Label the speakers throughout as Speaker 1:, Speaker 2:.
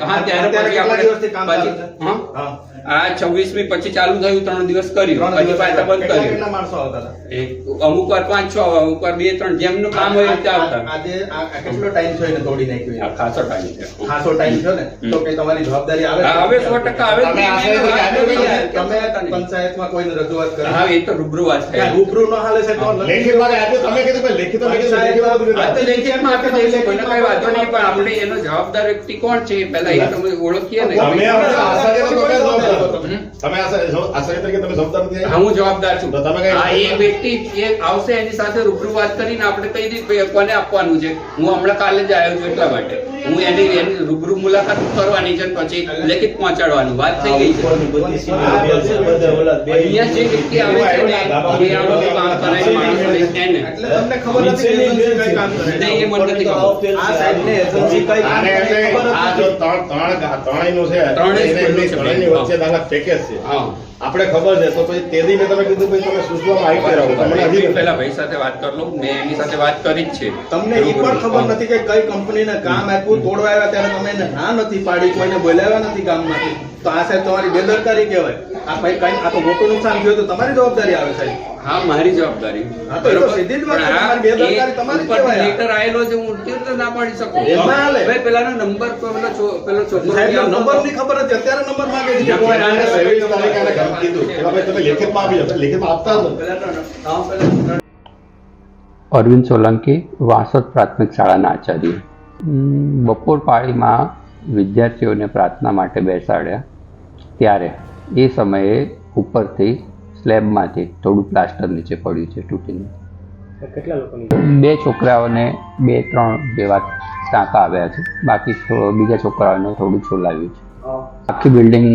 Speaker 1: હા ત્યારે પછી
Speaker 2: કેટલા
Speaker 1: આપણે
Speaker 2: દિવસથી કામ ચાલુ છે?
Speaker 1: પછી- હા?
Speaker 2: હા.
Speaker 1: આ છવ્વીસમી પછી ચાલુ થયું ત્રણ દિવસ કર્યું. પછી પાછા બંધ કર્યું.
Speaker 2: માણસો આવતા હતા?
Speaker 1: અમુક વાર પાંચ છ અમુક વાર બે ત્રણ જેમનું કામ હોય એ આવતા.
Speaker 2: આજે આ આ કેટલો ટાઈમ છે એને તોડી નાખ્યું
Speaker 1: ખાસો ટાઈમ છે.
Speaker 2: ખાસો ટાઈમ છે ને? તો કે તમારી જવાબદારી આવે?
Speaker 1: હવે સો ટકા આવે
Speaker 2: તમે
Speaker 1: જ.
Speaker 2: આશરે થી
Speaker 1: વાત
Speaker 2: તમે-
Speaker 1: કરી. યાર.
Speaker 2: તમે પંચાયતમાં કોઈને રજૂઆત કરી?
Speaker 1: હા એ તો રૂબરૂ વાત
Speaker 2: રૂબરૂ ન હાલે છે તો
Speaker 3: લેખિતમાં આપ્યું તમે કીધું કે લેખિત
Speaker 1: લેખિતમાં તો કઈ વાંધો નહીં, પણ આપણે એનો જવાબદાર વ્યક્તિ કોણ છે પહેલા એ તમે ઓળખીએ ને.
Speaker 3: તમે હવે આચાર્ય તમે. જવાબદાર છો.
Speaker 1: હમ?
Speaker 3: તમે આચાર્ય આચાર્ય તરીકે તમે જવાબદાર નથી
Speaker 1: હું જવાબદાર છું.
Speaker 3: તમે કઈ-
Speaker 1: એ વ્યક્તિ એ આવશે એની સાથે રૂબરૂ વાત કરીને આપણે કહી દઈએ કે કોને આપવાનું છે? હું હમણાં કાલે જ આવ્યો છું એટલા માટે. હું એની એની રૂબરૂ મુલાકાત કરવાની છે પછી લેખિત પહોંચાડવાની. વાત થઈ ગઈ છે. અહીંયા જે વ્યક્તિ આવે છે ને એ આ બધું કામ કરાય માણસોને એને.
Speaker 2: એટલે તમને ખબર નથી કઈ કામ કરે. છે.
Speaker 1: નહીં, એ મને નથી ખબર.
Speaker 2: આ સાઈડની એજન્સી કઈ
Speaker 3: આ જો ત્રણ ત્રણ ગા- ત્રણેયનું છે. ત્રણેયની વચ્ચે દાખલા પેકેજ છે.
Speaker 1: હા.
Speaker 3: આપણે ખબર છે. તો પછી તે દી મેં તમે કીધું ભાઈ તમે સૂચવામાં આવી રહ્યા તમને હજી
Speaker 1: પહેલા ભાઈ સાથે વાત કરી લઉં મેં એની સાથે વાત કરી જ છે.
Speaker 2: તમને એ પણ ખબર નથી કે કઈ કંપનીને કામ આપ્યું તોડવા આવ્યા ત્યારે તમે એને ના નથી પાડી કોઈને બોલાવ્યા નથી કામમાંથી તો આ સાહેબ તમારી બેદરકારી કહેવાય. આ ભાઈ કઈ આ તો મોટું નુકસાન થયું તો તમારી જવાબદારી આવે સાહેબ.
Speaker 1: હા મારી જવાબદારી.
Speaker 2: હા, તો સીધી જ વાત તમારી બેદરકારી તમારી કહેવાય.
Speaker 1: લેટર આયેલો છે હું કેવી રીતે ના પાડી શકું.
Speaker 2: એમાં
Speaker 1: ભાઈ પેલાનો નંબર પેલો છો- પેલો છોકરો
Speaker 2: નંબર. ની ખબર હતી અત્યારે નંબર માંગે છે.
Speaker 3: કીધું. ભાઈ તમે લેખિતમાં આપી જાઓ. લેખિતમાં આપતા
Speaker 4: અરવિંદ સોલંકી વાસદ પ્રાથમિક શાળાના આચાર્ય. બપોર પાળીમાં વિદ્યાર્થીઓને પ્રાર્થના માટે બેસાડ્યા. ત્યારે એ સમયે ઉપરથી સ્લેબમાંથી થોડું પ્લાસ્ટર નીચે પડ્યું છે તૂટીને. બે છોકરાઓને બે ત્રણ જેવા ટાંકા આવ્યા છે. બાકી બીજા છોકરાઓને થોડું છોલાવ્યું છે. આખી બિલ્ડિંગ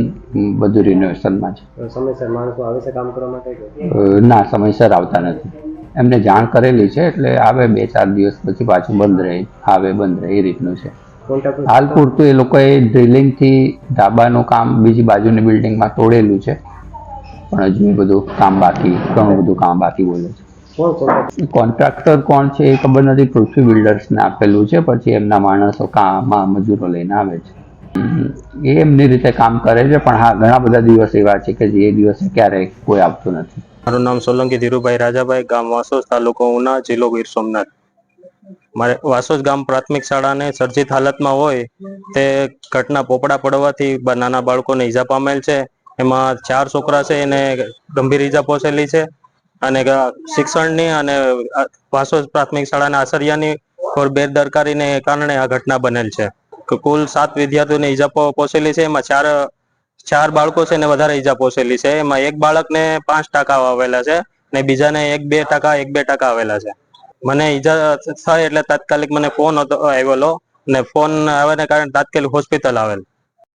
Speaker 4: બધું રિનોવેશનમાં છે.
Speaker 5: સમયસર માણસો આવે છે કામ કરવા માટે
Speaker 4: ના સમયસર આવતા નથી. એમને જાણ કરેલી છે એટલે આવે બે ચાર દિવસ પછી પાછું બંધ રહે આવે બંધ રહે એ રીતનું છે. હાલ પૂરતું એ લોકોએ ડ્રિલિંગથી ધાબાનું કામ બીજી બાજુની બિલ્ડિંગમાં તોડેલું છે. પણ હજુ બધું કામ બાકી ઘણું બધું કામ બાકી બોલે છે.
Speaker 5: કોન્ટ્રાક્ટર
Speaker 4: કોણ? છે એ ખબર નથી પૃથ્વી બિલ્ડર્સને આપેલું છે પછી એમના માણસો કામમાં મજૂરો લઈને આવે છે. એ એમની રીતે કામ કરે છે, પણ હા, ઘણા બધા દિવસ એવા છે કે જે દિવસે ક્યારેય કોઈ આવતું નથી.
Speaker 6: મારું નામ સોલંકી ધીરુભાઈ રાજાભાઈ, ગામ વાસોજ તાલુકો ઉના, જિલ્લો ગીર સોમનાથ. મારે વાસોસ ગામ પ્રાથમિક શાળાને સર્જિત હાલતમાં હોય, તે ઘટના પોપડા પડવાથી નાના બાળકોને ઈજા પામેલ છે. એમાં ચાર છોકરા છે, એને ગંભીર ઈજા પહોંચેલી છે. અને શિક્ષણની અને આ વાસોજ પ્રાથમિક શાળાના આસરિયાની બેદરકારીને કારણે આ ઘટના બનેલ છે. કુલ સાત વિદ્યાર્થીઓને ઈજા પહો- પહોંચેલી છે. એમાં ચાર ચાર બાળકો છે ને વધારે ઈજા પહોંચેલી છે. એમાં એક બાળકને પાંચ ટકા આવેલા છે ને બીજાને એક બે ટકા, એક બે ટકા આવેલા છે. મને ઈજા થાય એટલે તાત્કાલિક મને ફોન હતો આવેલો ને ફોન આવવાને કારણે તાત્કાલિક હોસ્પિટલ આવેલ.